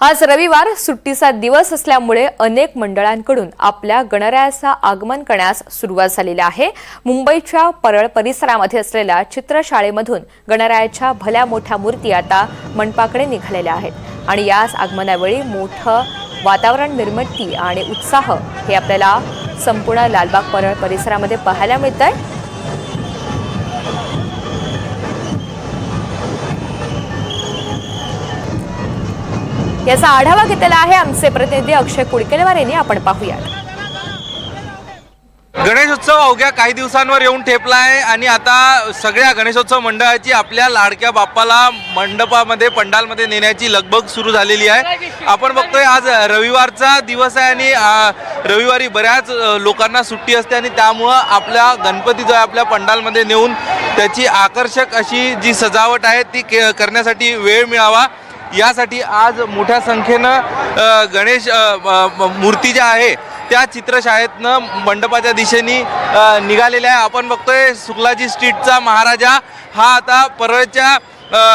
आज रविवार सुट्टीचा दिवस असल्यामुळे अनेक मंडळांकडून आपल्या गणरायाचं आगमन करण्यास सुरुवात झालेली आहे. मुंबईच्या परळ परिसरामध्ये असलेल्या चित्रशाळेमधून गणरायाच्या भल्या मोठ्या मूर्ती आता मंडपाकडे निघालेल्या आहेत. आणि याच आगमनावेळी मोठं वातावरण निर्मिती आणि उत्साह हे आपल्याला संपूर्ण लालबाग परळ परिसरामध्ये पाहायला मिळत आहे याचा आढावा घेतलेला आहे आमचे प्रतिनिधी अक्षय कुडकेलवार यांनी. आपण पाहूयात. गणेशोत्सव अवघ्या काही दिवसांवर येऊन ठेपला आहे आणि आता सगळ्या गणेशोत्सव मंडळाची आपल्या लाडक्या बाप्पाला मंडपामध्ये पंडालमध्ये नेण्याची लगबग सुरू झालेली आहे. आपण बघतोय आज रविवारचा दिवस आहे आणि रविवारी बऱ्याच लोकांना सुट्टी असते आणि त्यामुळं आपल्या गणपती जो आहे आपल्या पंडालमध्ये नेऊन त्याची आकर्षक अशी जी सजावट आहे ती के करण्यासाठी वेळ मिळावा. यासाठी आज मोठ्या संख्येनं गणेश म- मूर्ती ज्या आहे त्या चित्रशाळेतनं मंडपाच्या दिशेने निघालेल्या आहे. आपण बघतोय शुक्लाजी स्ट्रीटचा महाराजा हा आता परळच्या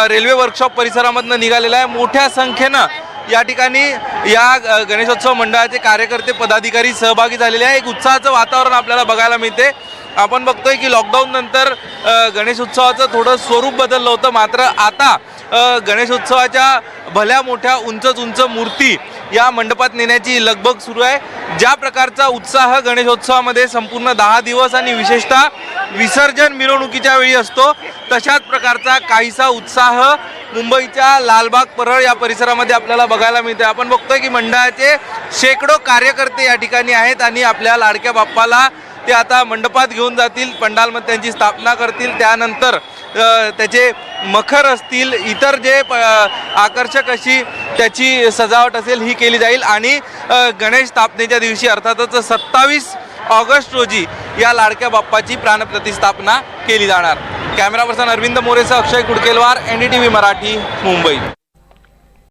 रेल्वे वर्कशॉप परिसरामधनं निघालेला आहे. मोठ्या संख्येनं या ठिकाणी या गणेशोत्सव मंडळाचे कार्यकर्ते पदाधिकारी सहभागी झालेले आहे. एक उत्साहाचं वातावरण आपल्याला बघायला मिळते. आपण बघतोय की लॉकडाऊन नंतर गणेश गणेशोत्सवाचं थोडं स्वरूप बदललं होतं. मात्र आता गणेश गणेशोत्सवाच्या भल्या मोठ्या उंच उंच मूर्ती या मंडपात नेण्याची लगबग सुरू आहे. ज्या प्रकारचा उत्साह गणेशोत्सवामध्ये संपूर्ण दहा दिवस आणि विशेषतः विसर्जन मिरवणुकीच्या वेळी असतो तशाच प्रकारचा काहीसा उत्साह मुंबईच्या लालबाग परळ या परिसरामध्ये आपल्याला बघायला मिळते आपण बघतोय की मंडळाचे शेकडो कार्यकर्ते या ठिकाणी आहेत आणि आपल्या लाडक्या बाप्पाला ते आता मंडपात घेऊन जातील पंडालमध्ये त्यांची स्थापना करतील. त्यानंतर त्याचे मखर असतील इतर जे प- आकर्षक अशी त्याची सजावट असेल ही केली जाईल. आणि गणेश स्थापनेच्या दिवशी अर्थातच सत्तावीस ऑगस्ट रोजी या लाडक्या बाप्पाची प्राणप्रतिस्थापना केली जाणार. Camera person Arvind मोरेसह Akshay Kudkelwar N D T V Marathi Mumbai.